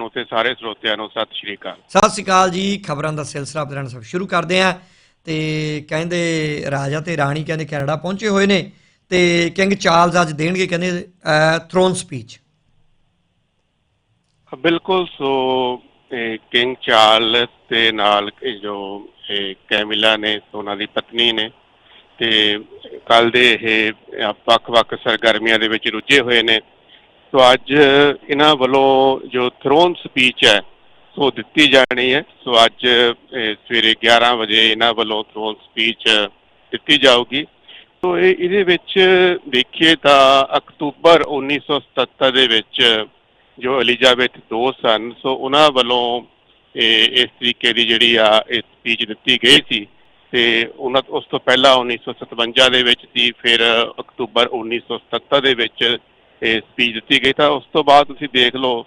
ਨੂੰ ਤੇ ਸਾਰੇ ਸਰੋਤਿਆਂ ਨੂੰ ਸਤਿ ਸ਼੍ਰੀ ਅਕਾਲ। ਸਤਿ ਸ਼੍ਰੀ ਅਕਾਲ ਜੀ ਖਬਰਾਂ ਦਾ ਸਿਲਸਿਲਾ ਨਾਲ ਸਭ ਸ਼ੁਰੂ ਕਰਦੇ ਆਂ ਤੇ ਕਹਿੰਦੇ ਰਾਜਾ ਤੇ ਰਾਣੀ ਕਹਿੰਦੇ ਕੈਨੇਡਾ ਪਹੁੰਚੇ ਹੋਏ ਨੇ ਤੇ ਕਿੰਗ ਚਾਰਲਸ ਅੱਜ ਦੇਣਗੇ ਕਹਿੰਦੇ ਥਰੋਨ ਸਪੀਚ ਬਿਲਕੁਲ ਸੋ ਕਿੰਗ ਚਾਰਲਸ ਦੇ ਨਾਲ ਜੋ ਕੈਮਿਲਾ ਨੇ ਉਹਨਾਂ ਦੀ ਪਤਨੀ ਨੇ ਤੇ ਕੱਲ ਦੇ ਇਹ ਵੱਖ-ਵੱਖ ਸਰਗਰਮੀਆਂ ਦੇ ਵਿੱਚ ਰੁੱਝੇ ਹੋਏ ਨੇ। ਸੋ ਅੱਜ ਇਹਨਾਂ ਵੱਲੋਂ ਜੋ ਥਰੋਨ ਸਪੀਚ ਹੈ, ਸੋ ਦਿੱਤੀ ਜਾਣੀ ਹੈ। ਸੋ ਅੱਜ ਸਵੇਰੇ 11 ਵਜੇ ਇਹਨਾਂ ਵੱਲੋਂ ਥਰੋਨ ਸਪੀਚ ਦਿੱਤੀ ਜਾਊਗੀ। ਸੋ ਇਹ, ਇਹਦੇ ਵਿੱਚ ਦੇਖੀਏ ਤਾਂ ਅਕਤੂਬਰ 1977 ਦੇ ਵਿੱਚ ਜੋ ਐਲਿਜ਼ਾਬੈਥ ਦੋ ਸਨ, ਸੋ ਉਹਨਾਂ ਵੱਲੋਂ ਇਹ, ਇਸ ਤਰੀਕੇ ਦੀ ਜਿਹੜੀ ਆ, ਇਹ ਸਪੀਚ ਦਿੱਤੀ ਗਈ ਸੀ। ਤੇ ਉਹਨਾਂ, ਉਸ ਤੋਂ ਪਹਿਲਾਂ 1957 ਦੇ ਵਿੱਚ ਸੀ, ਫਿਰ ਅਕਤੂਬਰ 1977 ਦੇ ਵਿੱਚ ਸਪੀਚ ਦਿੱਤੀ ਗਈ, ਤਾਂ ਉਸ ਤੋਂ ਬਾਅਦ ਤੁਸੀਂ ਦੇਖ ਲਓ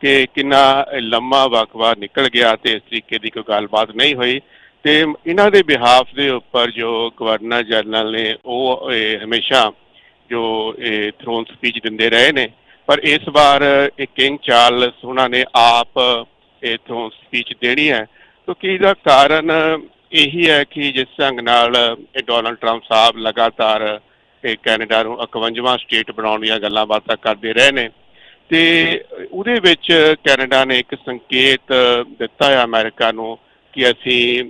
ਕਿ ਕਿੰਨਾ ਲੰਮਾ ਵਕਵਾ ਨਿਕਲ ਗਿਆ ਤੇ ਇਸ ਤਰੀਕੇ ਦੀ ਕੋਈ ਗੱਲਬਾਤ ਨਹੀਂ ਹੋਈ। ਤੇ ਇਹਨਾਂ ਦੇ ਬਿਹਾਫ ਦੇ ਉੱਪਰ ਜੋ ਗਵਰਨਰ ਜਨਰਲ ਨੇ, ਉਹ, ਇਹ, ਹਮੇਸ਼ਾ ਜੋ, ਇਹ ਥਰੋਨ ਸਪੀਚ ਦਿੰਦੇ ਰਹੇ ਨੇ। ਪਰ ਇਸ ਵਾਰ ਇਹ ਕਿੰਗ ਚਾਰਲਸ ਉਹਨਾਂ ਨੇ ਆਪ, ਇਹ ਥਰੋਨ ਸਪੀਚ ਦੇਣੀ ਹੈ। ਕਿਉਂਕਿ ਇਹਦਾ ਕਾਰਨ ਇਹੀ ਹੈ ਕਿ ਜਿਸ ਢੰਗ ਨਾਲ ਇਹ ਡੋਨਲਡ ਟਰੰਪ ਸਾਹਿਬ ਲਗਾਤਾਰ ਇਹ ਕੈਨੇਡਾ ਨੂੰ 51ਵਾਂ ਸਟੇਟ ਬਣਾਉਣ ਦੀਆਂ ਗੱਲਾਂ ਬਾਤਾਂ ਕਰਦੇ ਰਹੇ ਨੇ। ਤੇ ਉਹਦੇ ਵਿੱਚ ਕੈਨੇਡਾ ਨੇ ਇੱਕ ਸੰਕੇਤ ਦਿੱਤਾ ਹੈ ਅਮਰੀਕਾ ਨੂੰ ਕਿ ਅਸੀਂ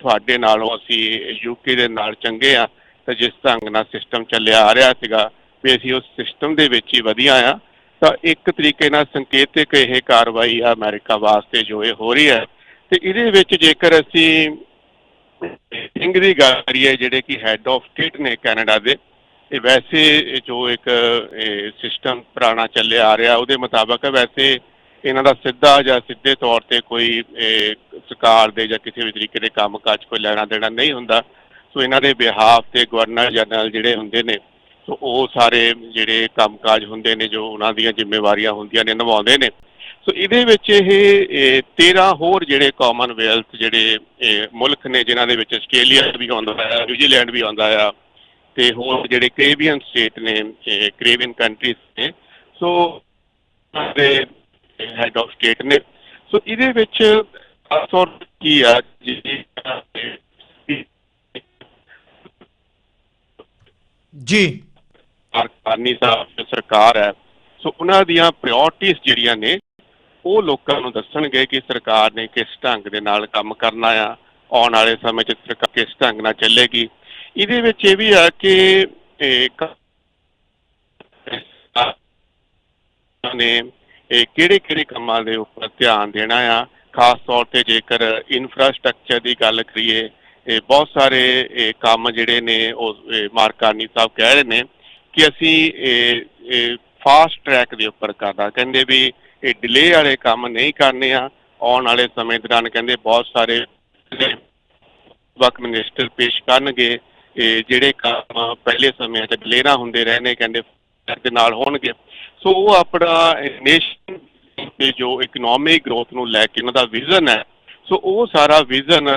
ਤੁਹਾਡੇ ਨਾਲੋਂ ਅਸੀਂ ਯੂਕੇ ਦੇ ਨਾਲ ਚੰਗੇ ਆ ਤਾਂ ਜਿਸ ਢੰਗ ਨਾਲ ਸਿਸਟਮ ਚੱਲਿਆ ਆ ਰਿਹਾ ਸੀਗਾ, ਵੀ ਅਸੀਂ ਉਸ ਸਿਸਟਮ ਦੇ ਵਿੱਚ ਹੀ ਵਧੀਆ ਆ ਤਾਂ ਇੱਕ ਤਰੀਕੇ ਨਾਲ ਸੰਕੇਤਿਕ ਇਹ ਕਾਰਵਾਈ ਆ ਅਮਰੀਕਾ ਵਾਸਤੇ ਜੋ ਇਹ ਹੋ ਰਹੀ ਹੈ। ਤੇ ਇਹਦੇ ਵਿੱਚ ਜੇਕਰ ਅਸੀਂ ਸਿੰਘ ਦੀ ਗੱਲ ਕਰੀਏ, ਜਿਹੜੇ ਕਿ ਹੈੱਡ ਆਫ ਸਟੇਟ ਨੇ ਕੈਨੇਡਾ ਦੇ ਇਹ ਵੈਸੇ ਜੋ ਇੱਕ ਸਿਸਟਮ ਪੁਰਾਣਾ ਚੱਲਿਆ ਆ ਰਿਹਾ, ਉਹਦੇ ਮੁਤਾਬਕ ਵੈਸੇ ਇਹਨਾਂ ਦਾ ਸਿੱਧਾ ਜਾਂ ਸਿੱਧੇ ਤੌਰ ਤੇ ਕੋਈ ਸਰਕਾਰ ਦੇ ਜਾਂ ਕਿਸੇ ਵੀ ਤਰੀਕੇ ਦੇ ਕੰਮਕਾਜ ਕੋਈ ਲੈਣਾ ਦੇਣਾ ਨਹੀਂ ਹੁੰਦਾ। ਸੋ ਇਹਨਾਂ ਦੇ ਬਿਹਾਫ ਤੇ ਗਵਰਨਰ ਜਨਰਲ ਜਿਹੜੇ ਹੁੰਦੇ ਨੇ, ਸੋ ਉਹ ਸਾਰੇ ਜਿਹੜੇ ਕੰਮਕਾਜ ਹੁੰਦੇ ਨੇ, ਜੋ ਉਹਨਾਂ ਦੀਆਂ ਜ਼ਿੰਮੇਵਾਰੀਆਂ ਹੁੰਦੀਆਂ ਨੇ, ਨਿਭਾਉਂਦੇ ਨੇ। ਸੋ ਇਹਦੇ ਵਿੱਚ ਇਹ ਇਹ 13 ਹੋਰ ਜਿਹੜੇ ਕਾਮਨਵੈਲਥ ਜਿਹੜੇ ਮੁਲਕ ਨੇ, ਜਿਨ੍ਹਾਂ ਦੇ ਵਿੱਚ ਆਸਟ੍ਰੇਲੀਆ ਵੀ ਆਉਂਦਾ ਹੈ ਨਿਊਜ਼ੀਲੈਂਡ ਵੀ ਆਉਂਦਾ ਆ ਤੇ ਹੋਰ ਜਿਹੜੇ ਕੈਰੀਬੀਅਨ ਸਟੇਟ ਨੇ ਕੈਰੀਬੀਅਨ ਕੰਟਰੀਜ਼ ਨੇ ਸੋ ਦੇ ਹੈਡ ਆਫ ਸਟੇਟ ਨੇ। ਸੋ ਇਹਦੇ ਵਿੱਚ ਤੇ ਕੀ ਆ ਜੀ। ਜੀ ਸਰਕਾਰੀ ਸਾਹਿਬ ਸਰਕਾਰ ਹੈ ਸੋ ਉਹਨਾਂ ਦੀਆਂ ਪ੍ਰਾਇੋਰਟੀਆਂ ਜਿਹੜੀਆਂ ਨੇ ਉਹ ਲੋਕਾਂ ਨੂੰ ਦੱਸਣਗੇ ਕਿ ਸਰਕਾਰ ਨੇ ਕਿਸ ਢੰਗ ਦੇ ਨਾਲ ਕੰਮ ਕਰਨਾ ਆ ਆਉਣ ਵਾਲੇ ਸਮੇਂ 'ਚ ਸਰਕਾਰ ਕਿਸ ਢੰਗ ਨਾਲ ਚੱਲੇਗੀ। ਇਹਦੇ ਵਿੱਚ ਇਹ ਵੀ ਆ ਕਿ, ਇਹ ਕ- ਨੇ ਇਹ ਕਿਹੜੇ ਕਿਹੜੇ ਕੰਮਾਂ ਦੇ ਉੱਪਰ ਧਿਆਨ ਦੇਣਾ ਆ? ਖਾਸ ਤੌਰ ਤੇ ਜੇਕਰ ਇਨਫਰਾਸਟ੍ਰਕਚਰ ਦੀ ਗੱਲ ਕਰੀਏ, ਇਹ ਬਹੁਤ ਸਾਰੇ ਇਹ ਕੰਮ ਜਿਹੜੇ ਨੇ ਉਹ ਮਾਰਕਾਨੀ ਸਾਹਿਬ ਕਹਿ ਰਹੇ ਨੇ ਕਿ ਅਸੀਂ ਇਹ ਫਾਸਟ ਟਰੈਕ ਦੇ ਉੱਪਰ ਕਰਨਾ। ਕਹਿੰਦੇ ਵੀ ਇਹ ਡਿਲੇ ਵਾਲੇ ਕੰਮ ਨਹੀਂ ਕਰਨੇ ਆ। ਆਉਣ ਵਾਲੇ ਸਮੇਂ ਦੌਰਾਨ ਕਹਿੰਦੇ ਬਹੁਤ ਸਾਰੇ ਵਕ ਮਿਨਿਸਟਰ ਪੇਸ਼ ਕਰਨਗੇ। ਇਹ ਜਿਹੜੇ ਕੰਮ ਪਹਿਲੇ ਸਮਿਆਂ 'ਚ ਡਿਲੇਰਾ ਹੁੰਦੇ ਰਹੇ ਨੇ, ਕਹਿੰਦੇ ਦੇ ਨਾਲ ਹੋਣਗੇ। ਸੋ ਉਹ ਆਪਣਾ ਨੇਸ਼ਨ ਤੇ ਜੋ ਇਕਨੋਮਿਕ ਗਰੋਥ ਨੂੰ ਲੈ ਕੇ ਉਹਨਾਂ ਦਾ ਵਿਜ਼ਨ ਹੈ, ਸੋ ਉਹ ਸਾਰਾ ਵਿਜ਼ਨ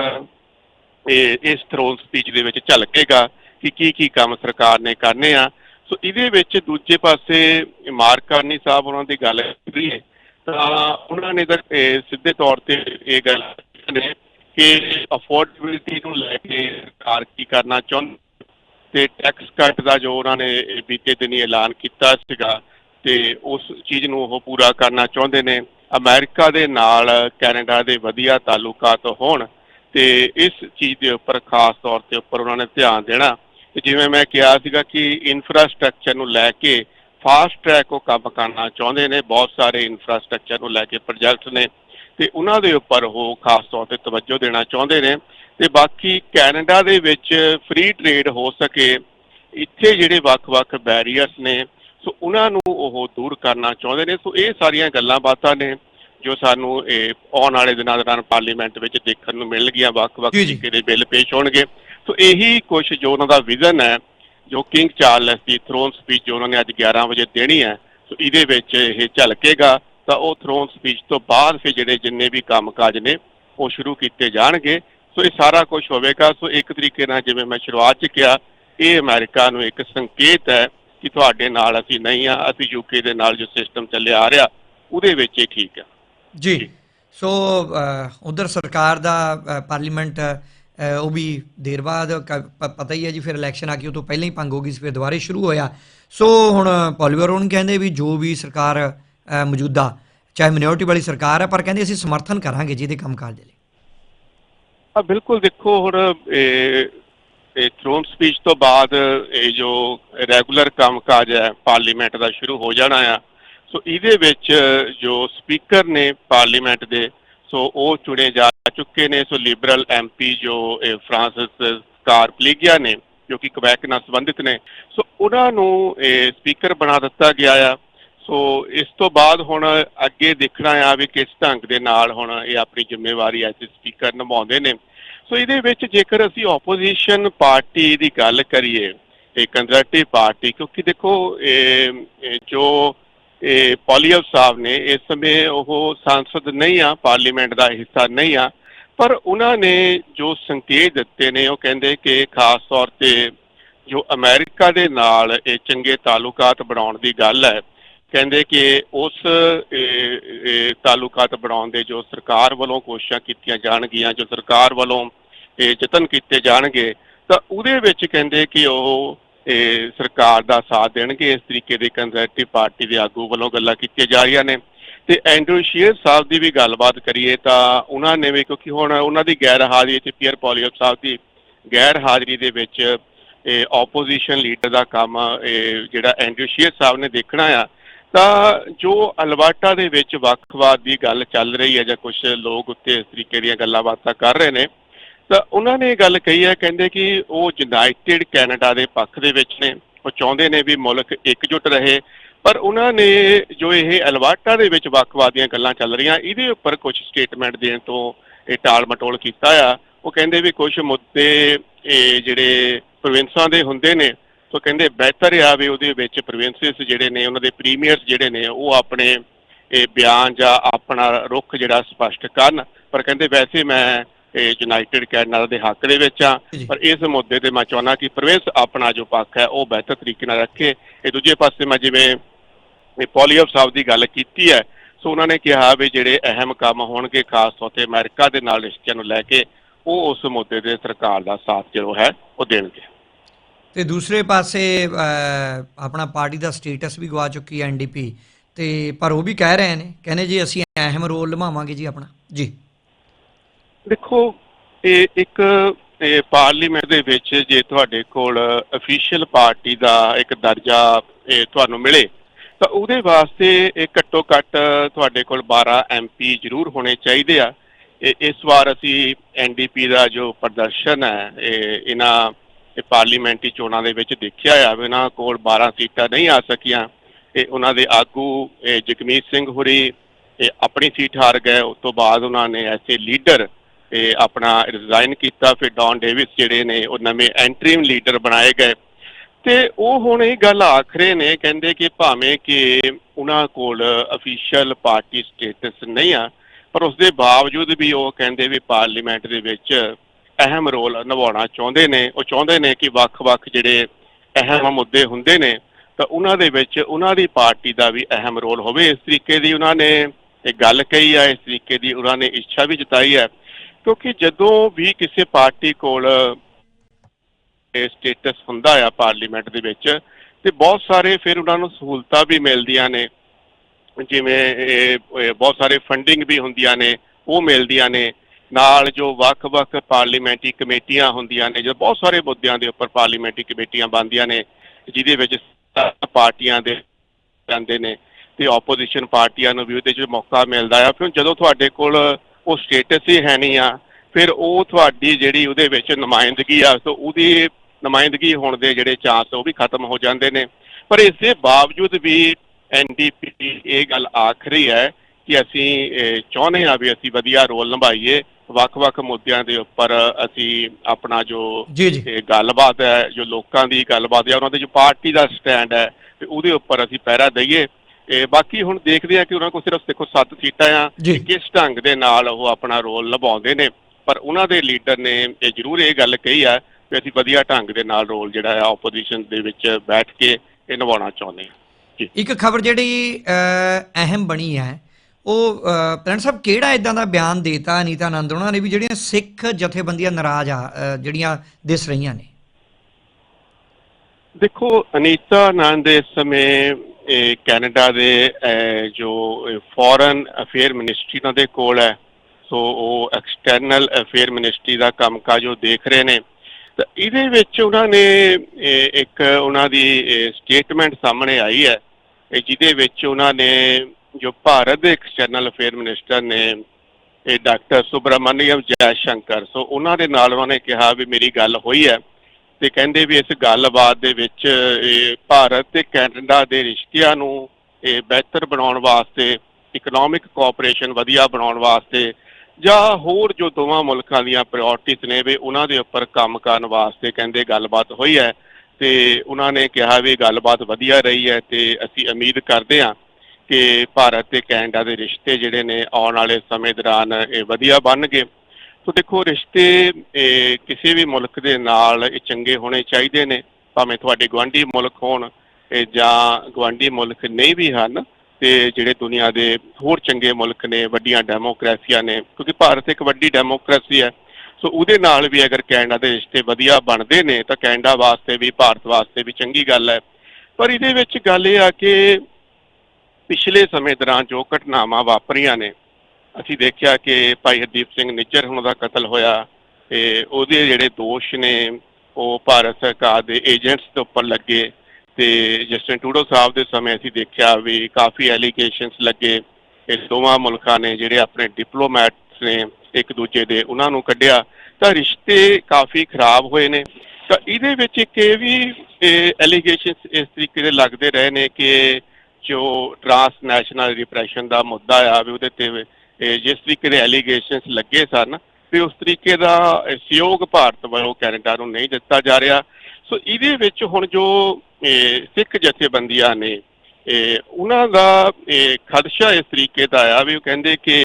ਇਹ, ਇਸ ਥਰੋਨ ਸਪੀਚ ਦੇ ਵਿੱਚ ਝਲਕੇਗਾ ਕਿ ਕੀ ਕੀ ਕੰਮ ਸਰਕਾਰ ਨੇ ਕਰਨੇ ਆ। ਸੋ ਇਹਦੇ ਵਿੱਚ ਦੂਜੇ ਪਾਸੇ ਮਾਰਕ ਕਰਨੀ ਸਾਹਿਬ ਉਹਨਾਂ ਦੀ ਗੱਲ ਕਰੀਏ, ਤਾਂ ਉਹਨਾਂ ਨੇ ਤਾਂ, ਇਹ ਸਿੱਧੇ ਤੌਰ ਤੇ ਇਹ ਗੱਲ ਨੇ ਕਿ ਅਫੋਰਡੇਬਿਲਟੀ ਨੂੰ ਲੈ ਕੇ ਸਰਕਾਰ ਕੀ ਕਰਨਾ ਚਾਹੁੰਦੀ ਤੇ ਟੈਕਸ ਕੱਟ ਦਾ ਜੋ ਉਹਨਾਂ ਨੇ ਬੀਤੇ ਦਿਨੀ ਐਲਾਨ ਕੀਤਾ ਸੀਗਾ, ਤੇ ਉਸ ਚੀਜ਼ ਨੂੰ ਉਹ ਪੂਰਾ ਕਰਨਾ ਚਾਹੁੰਦੇ ਨੇ। ਅਮਰੀਕਾ ਦੇ ਨਾਲ ਕੈਨੇਡਾ ਦੇ ਵਧੀਆ ਤਾਲੁਕਾਤ ਹੋਣ ਤੇ ਇਸ ਚੀਜ਼ ਦੇ ਉੱਪਰ ਖਾਸ ਤੌਰ ਤੇ ਉੱਪਰ ਉਹਨਾਂ ਨੇ ਧਿਆਨ ਦੇਣਾ। ਤੇ ਜਿਵੇਂ ਮੈਂ ਕਿਹਾ ਸੀਗਾ ਕਿ ਇਨਫਰਾਸਟ੍ਰਕਚਰ ਨੂੰ ਲੈ ਕੇ ਫਾਸਟ ਟਰੈਕ ਉਹ ਕੰਮ ਕਰਨਾ ਚਾਹੁੰਦੇ ਨੇ, ਬਹੁਤ ਸਾਰੇ ਇਨਫਰਾਸਟ੍ਰਕਚਰ ਨੂੰ ਲੈ ਕੇ ਪ੍ਰੋਜੈਕਟ ਨੇ। ਤੇ ਉਹਨਾਂ ਦੇ ਉੱਪਰ ਉਹ ਖਾਸ ਤੌਰ ਤੇ ਤਵੱਜੋ ਦੇਣਾ ਚਾਹੁੰਦੇ ਨੇ ਤੇ ਬਾਕੀ ਕੈਨੇਡਾ ਦੇ ਵਿੱਚ ਫ੍ਰੀ ਟ੍ਰੇਡ ਹੋ ਸਕੇ ਇੱਥੇ ਜਿਹੜੇ ਵੱਖ-ਵੱਖ ਬੈਰੀਅਰਸ ਨੇ ਸੋ ਉਹਨਾਂ ਨੂੰ ਉਹ ਦੂਰ ਕਰਨਾ ਚਾਹੁੰਦੇ ਨੇ। ਸੋ ਇਹ ਸਾਰੀਆਂ ਗੱਲਾਂ ਬਾਤਾਂ ਨੇ ਜੋ ਸਾਨੂੰ ਇਹ ਆਉਣ ਵਾਲੇ ਦਿਨਾਂ ਦੌਰਾਨ ਪਾਰਲੀਮੈਂਟ ਵਿੱਚ ਦੇਖਣ ਨੂੰ ਮਿਲਣਗੀਆਂ ਵੱਖ-ਵੱਖ। ਤਰੀਕੇ ਦੇ ਬਿੱਲ ਪੇਸ਼ ਹੋਣਗੇ। ਸੋ ਇਹੀ ਕੁਝ ਜੋ ਉਹਨਾਂ ਦਾ ਵਿਜ਼ਨ ਹੈ ਜੋ ਕਿੰਗ ਚਾਰਲਸ ਦੀ ਥਰੋਨ ਸਪੀਚ ਜੋ ਉਹਨਾਂ ਨੇ ਅੱਜ 11 ਵਜੇ ਦੇਣੀ ਹੈ ਸੋ ਇਹਦੇ ਵਿੱਚ ਇਹ ਝਲਕੇਗਾ। ਤਾਂ ਉਹ ਥਰੋਨ ਸਪੀਚ ਤੋਂ ਬਾਅਦ ਫਿਰ ਜਿਹੜੇ ਜਿੰਨੇ ਵੀ ਕੰਮਕਾਜ ਨੇ, ਉਹ ਸ਼ੁਰੂ ਕੀਤੇ ਜਾਣਗੇ। ਸੋ ਇਹ ਸਾਰਾ ਕੁਝ ਹੋਵੇਗਾ। ਸੋ ਇੱਕ ਤਰੀਕੇ ਨਾਲ ਜਿਵੇਂ ਮੈਂ ਸ਼ੁਰੂਆਤ 'ਚ ਕਿਹਾ, ਇਹ ਅਮਰੀਕਾ ਨੂੰ ਇੱਕ ਸੰਕੇਤ ਹੈ ਕਿ ਤੁਹਾਡੇ ਨਾਲ ਅਸੀਂ ਨਹੀਂ ਆ ਅਸੀਂ ਯੂਕੇ ਦੇ ਨਾਲ ਜੋ ਸਿਸਟਮ ਚੱਲਿਆ ਆ ਰਿਹਾ, ਉਹਦੇ ਵਿੱਚ ਇਹ ਠੀਕ ਹੈ। ਜੀ। ਸੋ ਉਧਰ ਸਰਕਾਰ ਦਾ ਪਾਰਲੀਮੈਂਟ ਉਹ ਵੀ ਦੇਰ ਬਾਅਦ ਪਤਾ ਹੀ ਹੈ ਜੀ, ਫਿਰ ਇਲੈਕਸ਼ਨ ਆ ਗਈ ਉਹ ਤੋਂ ਪਹਿਲਾਂ ਹੀ ਭੰਗ ਹੋ ਗਈ ਸੀ, ਫਿਰ ਦੁਬਾਰੇ ਸ਼ੁਰੂ ਹੋਇਆ। ਸੋ ਹੁਣ ਪੋਲੀਵਰ ਹੁਣ ਕਹਿੰਦੇ ਵੀ ਜੋ ਵੀ ਸਰਕਾਰ ਮੌਜੂਦਾ, ਚਾਹੇ ਮਿਨੋਰਟੀ ਵਾਲੀ ਸਰਕਾਰ ਹੈ, ਪਰ ਕਹਿੰਦੇ ਅਸੀਂ ਸਮਰਥਨ ਕਰਾਂਗੇ ਜਿਹਦੇ ਕੰਮਕਾਜ ਦੇ ਲਈ। ਆ ਬਿਲਕੁਲ ਦੇਖੋ, ਹੁਣ ਇਹ ਇਹ ਸਪੀਚ ਤੋਂ ਬਾਅਦ ਇਹ ਜੋ ਰੈਗੂਲਰ ਕੰਮਕਾਜ ਹੈ ਪਾਰਲੀਮੈਂਟ ਦਾ ਸ਼ੁਰੂ ਹੋ ਜਾਣਾ ਆ। ਸੋ ਇਹਦੇ ਵਿੱਚ ਜੋ ਸਪੀਕਰ ਨੇ ਪਾਰਲੀਮੈਂਟ ਦੇ, ਸੋ ਉਹ ਚੁਣੇ ਜਾ ਚੁੱਕੇ ਨੇ। ਸੋ ਲਿਬਰਲ ਐਮਪੀ ਜੋ ਇਹ ਫ੍ਰਾਂਸਿਸ ਕਾਰਪਲੀਗੀਆ ਨੇ, ਜੋ ਕਿ ਕਵੈਕ ਨਾਲ ਸੰਬੰਧਿਤ ਨੇ। ਸੋ ਉਹਨਾਂ ਨੂੰ ਇਹ ਸਪੀਕਰ ਬਣਾ ਦਿੱਤਾ ਗਿਆ ਆ। ਸੋ ਇਸ ਤੋਂ ਬਾਅਦ ਹੁਣ ਅੱਗੇ ਦੇਖਣਾ ਆ ਵੀ ਕਿਸ ਢੰਗ ਦੇ ਨਾਲ ਹੁਣ ਇਹ ਆਪਣੀ ਜ਼ਿੰਮੇਵਾਰੀ ਐਸ ਸਪੀਕਰ ਨਿਭਾਉਂਦੇ ਨੇ। ਸੋ ਇਹਦੇ ਵਿੱਚ ਜੇਕਰ ਅਸੀਂ ਆਪੋਜੀਸ਼ਨ ਪਾਰਟੀ ਦੀ ਗੱਲ ਕਰੀਏ, ਇਹ ਕੰਜ਼ਰਵੇਟਿਵ ਪਾਰਟੀ ਕਿਉਂਕਿ ਦੇਖੋ, ਇਹ ਜੋ ਇਹ ਪੋਲੀਅਲ ਸਾਹਿਬ ਨੇ ਇਸ ਸਮੇਂ ਉਹ ਸੰਸਦ ਨਹੀਂ ਆ, ਪਾਰਲੀਮੈਂਟ ਦਾ ਹਿੱਸਾ ਨਹੀਂ ਆ, ਪਰ ਉਹਨਾਂ ਨੇ ਜੋ ਸੰਕੇਤ ਦਿੱਤੇ ਨੇ, ਉਹ ਕਹਿੰਦੇ ਕਿ ਖਾਸ ਤੌਰ ਤੇ ਜੋ ਅਮਰੀਕਾ ਦੇ ਨਾਲ ਇਹ ਚੰਗੇ ਤਾਲੁਕਾਤ ਬਣਾਉਣ ਦੀ ਗੱਲ ਹੈ ਕਹਿੰਦੇ ਕਿ ਉਸ ਤਾਲੁਕਾਤ ਬਣਾਉਣ ਦੇ ਜੋ ਸਰਕਾਰ ਵੱਲੋਂ ਕੋਸ਼ਿਸ਼ਾਂ ਕੀਤੀਆਂ ਜਾਣਗੀਆਂ, ਜੋ ਸਰਕਾਰ ਵੱਲੋਂ ਇਹ ਯਤਨ ਕੀਤੇ ਜਾਣਗੇ, ਤਾਂ ਉਹਦੇ ਵਿੱਚ ਕਹਿੰਦੇ ਕਿ ਉਹ ਇਹ ਸਰਕਾਰ ਦਾ ਸਾਥ ਦੇਣਗੇ। ਇਸ ਤਰੀਕੇ ਦੇ ਕੰਜ਼ਰਵੇਟਿਵ ਪਾਰਟੀ ਦੇ ਆਗੂ ਵੱਲੋਂ ਗੱਲਾਂ ਕੀਤੀਆਂ ਜਾ ਰਹੀਆਂ ਨੇ। ਤੇ ਐਂਡਰੂ ਸ਼ੀਅਰ ਸਾਹਿਬ ਦੀ ਵੀ ਗੱਲਬਾਤ ਕਰੀਏ ਤਾਂ ਉਹਨਾਂ ਨੇ ਵੀ, ਕਿਉਂਕਿ ਹੁਣ ਉਹਨਾਂ ਦੀ ਗੈਰ ਹਾਜ਼ਰੀ ਤੇ ਪੀਅਰ ਪੋਲੀਅਪ ਸਾਹਿਬ ਦੀ ਗੈਰ ਹਾਜ਼ਰੀ ਦੇ ਵਿੱਚ ਇਹ ਆਪੋਜੀਸ਼ਨ ਲੀਡਰ ਦਾ ਕੰਮ ਇਹ ਜਿਹੜਾ ਐਂਡਰੂ ਸ਼ੀਅਰ ਸਾਹਿਬ ਨੇ ਦੇਖਣਾ ਆ ਤਾਂ ਜੋ ਅਲਵਾਟਾ ਦੇ ਵਿੱਚ ਵੱਖਵਾਦ ਦੀ ਗੱਲ ਚੱਲ ਰਹੀ ਹੈ ਜਾਂ ਕੁਝ ਲੋਕ ਉੱਤੇ ਇਸ ਤਰੀਕੇ ਦੀਆਂ ਗੱਲਾਂ ਬਾਤਾਂ ਕਰ ਰਹੇ ਨੇ, ਤਾਂ ਉਹਨਾਂ ਨੇ ਇਹ ਗੱਲ ਕਹੀ ਹੈ, ਕਹਿੰਦੇ ਕਿ ਉਹ ਯੂਨਾਈਟਿਡ ਕੈਨੇਡਾ ਦੇ ਪੱਖ ਦੇ ਵਿੱਚ ਨੇ, ਉਹ ਚਾਹੁੰਦੇ ਨੇ ਵੀ ਮੁਲਕ ਇਕਜੁੱਟ ਰਹੇ, ਪਰ ਉਹਨਾਂ ਨੇ ਜੋ ਇਹ ਅਲਵਾਟਾ ਦੇ ਵਿੱਚ ਵੱਖਵਾਦ ਦੀਆਂ ਗੱਲਾਂ ਚੱਲ ਰਹੀਆਂ, ਇਹਦੇ ਉੱਪਰ ਕੁਝ ਸਟੇਟਮੈਂਟ ਦੇਣ ਤੋਂ ਇਹ ਟਾਲ ਮਟੋਲ ਕੀਤਾ ਆ। ਉਹ ਕਹਿੰਦੇ ਵੀ ਕੁਝ ਮੁੱਦੇ ਇਹ ਜਿਹੜੇ ਪ੍ਰੋਵਿੰਸਾਂ ਦੇ ਹੁੰਦੇ ਨੇ ਸੋ ਕਹਿੰਦੇ ਬਿਹਤਰ ਆ ਵੀ ਉਹਦੇ ਵਿੱਚ ਪ੍ਰੋਵਿੰਸਸ ਜਿਹੜੇ ਨੇ ਉਹਨਾਂ ਦੇ ਪ੍ਰੀਮੀਅਰਸ ਜਿਹੜੇ ਨੇ ਉਹ ਆਪਣੇ ਇਹ ਬਿਆਨ ਜਾਂ ਆਪਣਾ ਰੁਖ ਜਿਹੜਾ ਸਪਸ਼ਟ ਕਰਨ। ਪਰ ਕਹਿੰਦੇ ਵੈਸੇ ਮੈਂ ਇਹ ਯੂਨਾਈਟਿਡ ਕੈਨੇਡਾ ਦੇ ਹੱਕ ਦੇ ਵਿੱਚ ਆ। ਪਰ ਇਸ ਮੁੱਦੇ ਤੇ ਮੈਂ ਚਾਹੁੰਦਾ ਕਿ ਪ੍ਰੋਵਿੰਸ ਆਪਣਾ ਜੋ ਪੱਖ ਹੈ ਉਹ ਬਿਹਤਰ ਤਰੀਕੇ ਨਾਲ ਰੱਖੇ। ਇਹ ਦੂਜੇ ਪਾਸੇ ਮੈਂ ਜਿਵੇਂ ਇਹ ਪੋਲੀਅਪ ਸਾਹਿਬ ਦੀ ਗੱਲ ਕੀਤੀ ਹੈ ਸੋ ਉਹਨਾਂ ਨੇ ਕਿਹਾ ਵੀ ਜਿਹੜੇ ਅਹਿਮ ਕੰਮ ਹੋਣਗੇ ਖਾਸ ਤੌਰ ਤੇ ਅਮਰੀਕਾ ਦੇ ਨਾਲ ਰਿਸ਼ਤਿਆਂ ਨੂੰ ਲੈ ਕੇ ਉਹ ਉਸ ਮੁੱਦੇ ਤੇ ਸਰਕਾਰ ਦਾ ਸਾਥ ਜੋ ਹੈ ਉਹ ਦੇਣਗੇ। ਤੇ ਦੂਸਰੇ ਪਾਸੇ ਆਪਣਾ ਪਾਰਟੀ ਦਾ ਸਟੇਟਸ ਵੀ ਗਵਾ ਚੁੱਕੀ ਹੈ ਐਨਡੀਪੀ ਤੇ ਪਰ ਉਹ ਵੀ ਕਹਿ ਰਹੇ ਨੇ, ਕਹਿੰਦੇ ਜੀ ਅਸੀਂ ਅਹਿਮ ਰੋਲ ਨਿਭਾਵਾਂਗੇ ਜੀ ਆਪਣਾ। ਜੀ। ਦੇਖੋ, ਇਹ ਇੱਕ, ਇਹ ਪਾਰਲੀਮੈਂਟ ਦੇ ਵਿੱਚ ਜੇ ਤੁਹਾਡੇ ਕੋਲ ਅਫੀਸ਼ੀਅਲ ਪਾਰਟੀ ਦਾ ਇੱਕ ਦਰਜਾ, ਇਹ ਤੁਹਾਨੂੰ ਮਿਲੇ, ਤਾਂ ਉਹਦੇ ਵਾਸਤੇ ਇਹ ਘੱਟੋ ਘੱਟ ਤੁਹਾਡੇ ਕੋਲ 12 ਐਮਪੀ ਜ਼ਰੂਰ ਹੋਣੇ ਚਾਹੀਦੇ ਆ। ਇਹ ਇਸ ਵਾਰ ਅਸੀਂ ਐਨਡੀਪੀ ਦਾ ਜੋ ਪ੍ਰਦਰਸ਼ਨ ਹੈ, ਇਹ ਇਹਨਾਂ ਇਹ ਪਾਰਲੀਮੈਂਟਰੀ ਚੋਣਾਂ ਦੇ ਵਿੱਚ ਦੇਖਿਆ ਆ ਵੀ ਇਹਨਾਂ ਕੋਲ 12 ਸੀਟਾਂ ਨਹੀਂ ਆ ਸਕੀਆਂ ਇਹ ਉਹਨਾਂ ਦੇ ਆਗੂ, ਇਹ ਜਗਮੀਤ ਸਿੰਘ ਹੁਰੀ, ਇਹ ਆਪਣੀ ਸੀਟ ਹਾਰ ਗਏ, ਉਸ ਤੋਂ ਬਾਅਦ ਉਹਨਾਂ ਨੇ ਐਸੇ ਲੀਡਰ, ਇਹ ਆਪਣਾ ਰਿਜ਼ਾਈਨ ਕੀਤਾ, ਫਿਰ ਡੌਨ ਡੇਵਿਸ ਜਿਹੜੇ ਨੇ, ਉਹ ਨਵੇਂ ਐਂਟਰੀਮ ਲੀਡਰ ਬਣਾਏ ਗਏ। ਤੇ ਉਹ ਹੁਣ ਇਹ ਗੱਲ ਆਖਰੇ ਨੇ, ਕਹਿੰਦੇ ਕਿ ਭਾਵੇਂ ਕਿ ਉਹਨਾਂ ਕੋਲ ਅਫੀਸ਼ੀਅਲ ਪਾਰਟੀ ਸਟੇਟਸ ਨਹੀਂ ਆ, ਪਰ ਉਸ ਦੇ ਬਾਵਜੂਦ ਵੀ ਉਹ ਕਹਿੰਦੇ ਵੀ ਪਾਰਲੀਮੈਂਟ ਦੇ ਵਿੱਚ ਅਹਿਮ ਰੋਲ ਨਿਭਾਉਣਾ ਚਾਹੁੰਦੇ ਨੇ, ਉਹ ਚਾਹੁੰਦੇ ਨੇ ਕਿ ਵੱਖ-ਵੱਖ ਜਿਹੜੇ ਅਹਿਮ ਮੁੱਦੇ ਹੁੰਦੇ ਨੇ, ਤਾਂ ਉਹਨਾਂ ਦੇ ਵਿੱਚ ਉਹਨਾਂ ਦੀ ਪਾਰਟੀ ਦਾ ਵੀ ਅਹਿਮ ਰੋਲ ਹੋਵੇ। ਇਸ ਤਰੀਕੇ ਦੀ ਉਹਨਾਂ ਨੇ ਇਹ ਗੱਲ ਕਹੀ ਹੈ ਇਸ ਤਰੀਕੇ ਦੀ ਉਹਨਾਂ ਨੇ ਇੱਛਾ ਵੀ ਜਤਾਈ ਹੈ ਕਿਉਂਕਿ ਜਦੋਂ ਵੀ ਕਿਸੇ ਪਾਰਟੀ ਕੋਲ ਇਹ ਸਟੇਟਸ ਹੁੰਦਾ ਆ ਪਾਰਲੀਮੈਂਟ ਦੇ ਵਿੱਚ, ਤੇ ਬਹੁਤ ਸਾਰੇ ਫਿਰ ਉਹਨਾਂ ਨੂੰ ਸਹੂਲਤਾਂ ਵੀ ਮਿਲਦੀਆਂ ਨੇ। ਜਿਵੇਂ ਇਹ ਬਹੁਤ ਸਾਰੇ ਫੰਡਿੰਗ ਵੀ ਹੁੰਦੀਆਂ ਨੇ, ਉਹ ਮਿਲਦੀਆਂ ਨੇ। ਨਾਲ ਜੋ ਵੱਖ-ਵੱਖ ਪਾਰਲੀਮੈਂਟਰੀ ਕਮੇਟੀਆਂ ਹੁੰਦੀਆਂ ਨੇ, ਜੋ ਬਹੁਤ ਸਾਰੇ ਮੁੱਦਿਆਂ ਦੇ ਉੱਪਰ ਪਾਰਲੀਮੈਂਟਰੀ ਕਮੇਟੀਆਂ ਬਣਦੀਆਂ ਨੇ, ਜਿਹਦੇ ਵਿੱਚ ਪਾਰਟੀਆਂ ਦੇ ਜਾਂਦੇ ਨੇ ਤੇ ਆਪੋਜੀਸ਼ਨ ਪਾਰਟੀਆਂ ਨੂੰ ਵੀ ਉਹਦੇ 'ਚ ਮੌਕਾ ਮਿਲਦਾ ਆ। ਫਿਰ ਜਦੋਂ ਤੁਹਾਡੇ ਕੋਲ ਉਹ ਸਟੇਟਸ ਹੀ ਹੈ ਨਹੀਂ ਆ, ਫਿਰ ਉਹ ਤੁਹਾਡੀ ਜਿਹੜੀ ਉਹਦੇ ਵਿੱਚ ਨੁਮਾਇੰਦਗੀ ਆ, ਸੋ ਉਹਦੀ ਨੁਮਾਇੰਦਗੀ ਹੋਣ ਦੇ ਜਿਹੜੇ ਚਾਂਸ ਉਹ ਵੀ ਖਤਮ ਹੋ ਜਾਂਦੇ ਨੇ। ਪਰ ਇਸ ਦੇ ਬਾਵਜੂਦ ਵੀ ਐਨਡੀਪੀ ਇਹ ਗੱਲ ਆਖ ਰਹੀ ਹੈ ਕਿ ਅਸੀਂ ਚਾਹੁੰਦੇ ਹਾਂ ਵੀ ਅਸੀਂ ਵਧੀਆ ਰੋਲ ਨਿਭਾਈਏ ਵੱਖ-ਵੱਖ ਮੁੱਦਿਆਂ ਦੇ ਉੱਪਰ ਅਸੀਂ ਆਪਣਾ ਜੋ ਗੱਲਬਾਤ ਹੈ ਜੋ ਲੋਕਾਂ ਦੀ ਗੱਲਬਾਤ ਹੈ ਉਹਨਾਂ ਦੇ ਜੋ ਪਾਰਟੀ ਦਾ ਸਟੈਂਡ ਹੈ ਤੇ ਉਹਦੇ ਉੱਪਰ ਅਸੀਂ ਪਹਿਰਾ ਦਈਏ। ਇਹ ਬਾਕੀ ਹੁਣ ਦੇਖਦੇ ਆ ਕਿ ਉਹਨਾਂ ਕੋਲ ਸਿਰਫ ਦੇਖੋ 7 ਸੀਟਾਂ ਆ ਕਿਸ ਢੰਗ ਦੇ ਨਾਲ ਉਹ ਆਪਣਾ ਰੋਲ ਨਿਭਾਉਂਦੇ ਨੇ। ਪਰ ਉਹਨਾਂ ਦੇ ਲੀਡਰ ਨੇ ਇਹ ਜ਼ਰੂਰ ਇਹ ਗੱਲ ਕਹੀ ਆ ਕਿ ਅਸੀਂ ਵਧੀਆ ਢੰਗ ਦੇ ਨਾਲ ਰੋਲ ਜਿਹੜਾ ਹੈ ਆਪੋਜੀਸ਼ਨ ਦੇ ਵਿੱਚ ਬੈਠ ਕੇ ਇਹ ਨਿਭਾਉਣਾ ਚਾਹੁੰਦੇ ਹਾਂ। ਇੱਕ ਖਬਰ ਜਿਹੜੀ ਅਹਿਮ ਬਣੀ ਹੈ ਉਹ ਅ, ਸਾਹਿਬ ਕਿਹੜਾ ਇਦਾਂ ਦਾ ਬਿਆਨ ਦੇਤਾ ਅਨੀਤਾ ਆਨੰਦ? ਉਹਨਾਂ ਨੇ ਵੀ ਜਿਹੜੀਆਂ ਸਿੱਖ ਜਥੇਬੰਦੀਆਂ ਨਾਰਾਜ਼ ਆ ਜਿਹੜੀਆਂ ਦਿਸ ਰਹੀਆਂ ਨੇ। ਦੇਖੋ ਅਨੀਤਾ ਆਨੰਦ ਇਸ ਸਮੇਂ ਕੈਨੇਡਾ ਦੇ ਜੋ ਫੋਰਨ ਅਫੇਅਰ ਮਿਨਿਸਟਰੀ ਉਹਨਾਂ ਦੇ ਕੋਲ ਹੈ। ਸੋ ਉਹ ਐਕਸਟਰਨਲ ਅਫੇਅਰ ਮਿਨਿਸਟਰੀ ਦਾ ਕੰਮਕਾਜ ਉਹ ਦੇਖ ਰਹੇ ਨੇ। ਤਾਂ ਇਹਦੇ ਵਿੱਚ ਉਹਨਾਂ ਨੇ ਇੱਕ ਉਹਨਾਂ ਦੀ ਸਟੇਟਮੈਂਟ ਸਾਹਮਣੇ ਆਈ ਹੈ। ਜਿਹਦੇ ਵਿੱਚ ਉਹਨਾਂ ਨੇ ਜੋ ਭਾਰਤ ਦੇ ਐਕਸਟਰਨਲ ਅਫੇਅਰ ਮਿਨਿਸਟਰ ਨੇ, ਇਹ ਡਾਕਟਰ ਸੁਬਰਾਮਨਿਅਮ ਜੈ ਸ਼ੰਕਰ ਸੋ ਉਹਨਾਂ ਦੇ ਨਾਲ ਉਹਨਾਂ ਨੇ ਕਿਹਾ ਵੀ ਮੇਰੀ ਗੱਲ ਹੋਈ ਹੈ ਤੇ ਕਹਿੰਦੇ ਵੀ ਇਸ ਗੱਲਬਾਤ ਦੇ ਵਿੱਚ, ਇਹ ਭਾਰਤ ਤੇ ਕੈਨੇਡਾ ਦੇ ਰਿਸ਼ਤਿਆਂ ਨੂੰ ਇਹ ਬਿਹਤਰ ਬਣਾਉਣ ਵਾਸਤੇ ਇਕਨੋਮਿਕ ਕੋਆਪਰੇਸ਼ਨ ਵਧੀਆ ਬਣਾਉਣ ਵਾਸਤੇ ਜਾਂ ਹੋਰ ਜੋ ਦੋਵਾਂ ਮੁਲਕਾਂ ਦੀਆਂ ਪ੍ਰਾਇੋਰਟੀਜ਼ ਨੇ ਵੀ ਉਹਨਾਂ ਦੇ ਉੱਪਰ ਕੰਮ ਕਰਨ ਵਾਸਤੇ ਕਹਿੰਦੇ ਗੱਲਬਾਤ ਹੋਈ ਹੈ ਤੇ ਉਹਨਾਂ ਨੇ ਕਿਹਾ ਵੀ ਗੱਲਬਾਤ ਵਧੀਆ ਰਹੀ ਹੈ ਤੇ ਅਸੀਂ ਉਮੀਦ ਕਰਦੇ ਹਾਂ ਕਿ ਭਾਰਤ ਤੇ ਕੈਨੇਡਾ ਦੇ ਰਿਸ਼ਤੇ ਜਿਹੜੇ ਨੇ ਆਉਣ ਵਾਲੇ ਸਮੇਂ ਦੌਰਾਨ ਇਹ ਵਧੀਆ ਬਣਨਗੇ। ਸੋ ਦੇਖੋ, ਰਿਸ਼ਤੇ ਇਹ ਕਿਸੇ ਵੀ ਮੁਲਕ ਦੇ ਨਾਲ ਇਹ ਚੰਗੇ ਹੋਣੇ ਚਾਹੀਦੇ ਨੇ, ਭਾਵੇਂ ਤੁਹਾਡੇ ਗਵਾਂਢੀ ਮੁਲਕ ਹੋਣ ਜਾਂ ਗਵਾਂਢੀ ਮੁਲਕ ਨਹੀਂ ਵੀ ਹਨ, ਤੇ ਜਿਹੜੇ ਦੁਨੀਆ ਦੇ ਹੋਰ ਚੰਗੇ ਮੁਲਕ ਨੇ, ਵੱਡੀਆਂ ਡੈਮੋਕ੍ਰੇਸੀਆਂ ਨੇ, ਕਿਉਂਕਿ ਭਾਰਤ ਇੱਕ ਵੱਡੀ ਡੈਮੋਕ੍ਰੇਸੀ ਹੈ। ਸੋ ਉਹਦੇ ਨਾਲ ਵੀ ਅਗਰ ਕੈਨੇਡਾ ਦੇ ਰਿਸ਼ਤੇ ਵਧੀਆ ਬਣਦੇ ਨੇ, ਤਾਂ ਕੈਨੇਡਾ ਵਾਸਤੇ ਵੀ, ਭਾਰਤ ਵਾਸਤੇ ਵੀ ਚੰਗੀ ਗੱਲ ਹੈ। ਪਰ ਇਹਦੇ ਵਿੱਚ ਗੱਲ ਇਹ ਆ ਕਿ ਪਿਛਲੇ ਸਮੇਂ ਦੌਰਾਨ ਜੋ ਘਟਨਾਵਾਂ ਵਾਪਰੀਆਂ ਨੇ, ਅਸੀਂ ਦੇਖਿਆ ਕਿ ਭਾਈ ਹਰਦੀਪ ਸਿੰਘ ਨਿੱਜਰ ਹੁਣ ਦਾ ਕਤਲ ਹੋਇਆ ਤੇ ਉਹਦੇ ਜਿਹੜੇ ਦੋਸ਼ ਨੇ, ਉਹ ਭਾਰਤ ਸਰਕਾਰ ਦੇ ਏਜੰਟਸ ਦੇ ਉੱਪਰ ਲੱਗੇ ਤੇ ਜਸਟਿਨ ਟੂਡੋ ਸਾਹਿਬ ਦੇ ਸਮੇਂ ਅਸੀਂ ਦੇਖਿਆ ਵੀ ਕਾਫੀ ਐਲੀਗੇਸ਼ਨਸ ਲੱਗੇ। ਇਹ ਦੋਵਾਂ ਮੁਲਕਾਂ ਨੇ ਜਿਹੜੇ ਆਪਣੇ ਡਿਪਲੋਮੈਟਸ ਨੇ, ਇੱਕ ਦੂਜੇ ਦੇ ਉਹਨਾਂ ਨੂੰ ਕੱਢਿਆ। ਤਾਂ ਰਿਸ਼ਤੇ ਕਾਫੀ ਖਰਾਬ ਹੋਏ ਨੇ। ਤਾਂ ਇਹਦੇ ਵਿੱਚ ਇੱਕ ਇਹ ਵੀ ਐਲੀਗੇਸ਼ਨਸ ਇਸ ਤਰੀਕੇ ਦੇ ਲੱਗਦੇ ਰਹੇ ਨੇ ਕਿ ਜੋ ਟ੍ਰਾਂਸਨੈਸ਼ਨਲ ਰਿਪਰੈਸ਼ਨ ਦਾ ਮੁੱਦਾ ਆ ਵੀ ਉਹਦੇ ਤੇ ਜਿਸ ਤਰੀਕੇ ਦੇ ਐਲੀਗੇਸ਼ਨਸ ਲੱਗੇ ਸਨ ਵੀ ਉਸ ਤਰੀਕੇ ਦਾ ਸਹਿਯੋਗ ਭਾਰਤ ਵੱਲੋਂ ਕੈਨੇਡਾ ਨੂੰ ਨਹੀਂ ਦਿੱਤਾ ਜਾ ਰਿਹਾ। ਸੋ ਇਹਦੇ ਵਿੱਚ ਹੁਣ ਜੋ ਸਿੱਖ ਜਥੇਬੰਦੀਆਂ ਨੇ, ਇਹ, ਉਹਨਾਂ ਦਾ ਖਦਸ਼ਾ ਇਸ ਤਰੀਕੇ ਦਾ ਆ ਵੀ ਉਹ ਕਹਿੰਦੇ ਕਿ,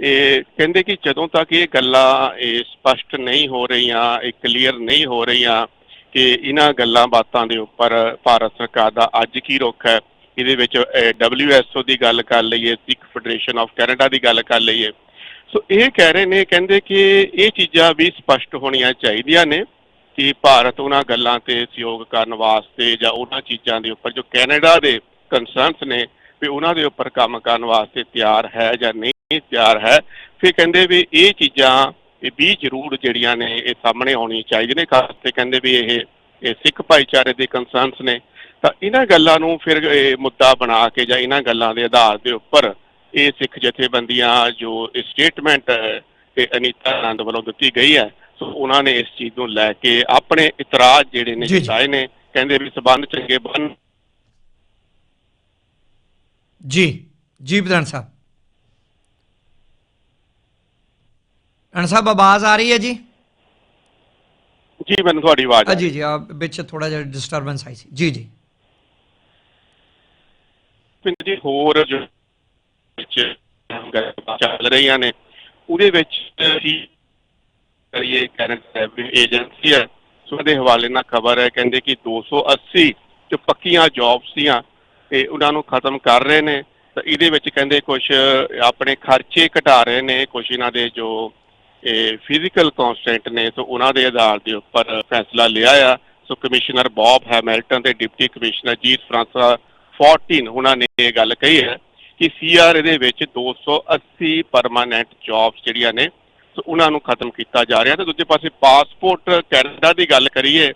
ਇਹ, ਕਹਿੰਦੇ ਕਿ ਜਦੋਂ ਤੱਕ ਇਹ ਗੱਲਾਂ, ਇਹ, ਸਪਸ਼ਟ ਨਹੀਂ ਹੋ ਰਹੀਆਂ, ਇਹ ਕਲੀਅਰ ਨਹੀਂ ਹੋ ਰਹੀਆਂ ਕਿ ਇਹਨਾਂ ਗੱਲਾਂ ਬਾਤਾਂ ਦੇ ਉੱਪਰ ਭਾਰਤ ਸਰਕਾਰ ਦਾ ਅੱਜ ਕੀ ਰੁਖ ਹੈ ਇਹਦੇ ਵਿੱਚ WSO ਦੀ ਗੱਲ ਕਰ ਲਈਏ ਸਿੱਖ ਫੈਡਰੇਸ਼ਨ ਆਫ ਕੈਨੇਡਾ ਦੀ ਗੱਲ ਕਰ ਲਈਏ। ਸੋ ਇਹ ਕਹਿ ਰਹੇ ਨੇ, ਕਹਿੰਦੇ ਕਿ ਇਹ ਚੀਜ਼ਾਂ ਵੀ ਸਪਸ਼ਟ ਹੋਣੀਆਂ ਚਾਹੀਦੀਆਂ ਨੇ ਕਿ ਭਾਰਤ ਉਹਨਾਂ ਗੱਲਾਂ ਤੇ ਸਹਿਯੋਗ ਕਰਨ ਵਾਸਤੇ ਜਾਂ ਉਹਨਾਂ ਚੀਜ਼ਾਂ ਦੇ ਉੱਪਰ ਜੋ ਕੈਨੇਡਾ ਦੇ ਕੰਸਰਨਸ ਨੇ, ਵੀ ਉਹਨਾਂ ਦੇ ਉੱਪਰ ਕੰਮ ਕਰਨ ਵਾਸਤੇ ਤਿਆਰ ਹੈ ਜਾਂ ਨਹੀਂ ਤਿਆਰ ਹੈ। ਫਿਰ ਕਹਿੰਦੇ ਵੀ ਇਹ ਚੀਜ਼ਾਂ ਇਹ ਵੀ ਜ਼ਰੂਰ ਜਿਹੜੀਆਂ ਨੇ, ਇਹ ਸਾਹਮਣੇ ਆਉਣੀਆਂ ਚਾਹੀਦੀਆਂ ਨੇ, ਖਾਸ ਤੇ ਕਹਿੰਦੇ ਵੀ ਇਹ ਇਹ ਸਿੱਖ ਭਾਈਚਾਰੇ ਦੇ ਕੰਸਰਨਸ ਨੇ। ਤਾਂ ਇਹਨਾਂ ਗੱਲਾਂ ਨੂੰ ਫਿਰ ਇਹ ਮੁੱਦਾ ਬਣਾ ਕੇ ਜਾਂ ਇਹਨਾਂ ਗੱਲਾਂ ਦੇ ਆਧਾਰ ਦੇ ਉੱਪਰ ਇਹ ਸਿੱਖ ਜਥੇਬੰਦੀਆਂ ਜੋ ਸਟੇਟਮੈਂਟ ਇਹ ਅਨੀਤਾ ਆਨੰਦ ਵੱਲੋਂ ਦਿੱਤੀ ਗਈ ਹੈ ਸੋ ਉਹਨਾਂ ਨੇ ਇਸ ਚੀਜ਼ ਨੂੰ ਲੈ ਕੇ ਆਪਣੇ ਇਤਰਾਜ਼ ਜਿਹੜੇ ਨੇ। ਜਤਾਏ ਨੇ ਕਹਿੰਦੇ ਵੀ ਸਬੰਧ ਚੰਗੇ ਬਣ ਜੀ ਜੀ ਪ੍ਰਧਾਨ ਸਾਹਿਬ। ਪ੍ਰਧਾਨ ਸਾਹਿਬ ਆਵਾਜ਼ ਆ ਰਹੀ ਹੈ ਜੀ? ਜੀ ਮੈਨੂੰ ਤੁਹਾਡੀ ਆਵਾਜ਼ ਆ ਜੀ ਜੀ ਆ ਵਿੱਚ ਥੋੜਾ ਜਿਹਾ ਡਿਸਟਰਬੈਂਸ ਆਈ ਸੀ। ਜੀ ਜੀ। ਪਿੰਡ ਜੀ ਹੋਰ ਵਿੱਚ ਚੱਲ ਰਹੀਆਂ ਨੇ, ਉਹਦੇ ਵਿੱਚ ਹੀ ਕਰੀਏ ਕੈਨੇਡਾ ਏਜੰਸੀ ਹੈ। ਉਹਦੇ ਹਵਾਲੇ ਨਾਲ ਖਬਰ ਹੈ, ਕਹਿੰਦੇ ਕਿ 280 ਜੋ ਪੱਕੀਆਂ ਜੌਬਸ ਸੀਆਂ ਤੇ ਉਹਨਾਂ ਨੂੰ ਖਤਮ ਕਰ ਰਹੇ ਨੇ। ਤਾਂ ਇਹਦੇ ਵਿੱਚ ਕਹਿੰਦੇ ਕੁਝ ਆਪਣੇ ਖਰਚੇ ਘਟਾ ਰਹੇ ਨੇ ਕੁਝ ਇਹਨਾਂ ਦੇ ਜੋ ਇਹ ਫਿਜ਼ੀਕਲ ਕਨਸਟੈਂਟ ਨੇ, ਸੋ ਉਹਨਾਂ ਦੇ ਆਧਾਰ ਦੇ ਉੱਪਰ ਫੈਸਲਾ ਲਿਆ ਆ। ਸੋ ਕਮਿਸ਼ਨਰ ਬੌਬ ਹੈਮਿਲਟਨ ਤੇ ਡਿਪਟੀ ਕਮਿਸ਼ਨਰ ਜੀਤ ਫਰਾਂਸਾ 14 ਉਹਨਾਂ ਨੇ ਇਹ ਗੱਲ ਕਹੀ ਹੈ ਕਿ ਸੀਆਰ ਦੇ ਵਿੱਚ 280 ਪਰਮਾਨੈਂਟ ਜੌਬਸ ਜਿਹੜੀਆਂ ਨੇ, ਸੋ ਉਹਨਾਂ ਨੂੰ ਖਤਮ ਕੀਤਾ ਜਾ ਰਿਹਾ। ਤੇ ਦੂਜੇ ਪਾਸੇ ਪਾਸਪੋਰਟ ਕੈਨੇਡਾ ਦੀ ਗੱਲ ਕਰੀਏ,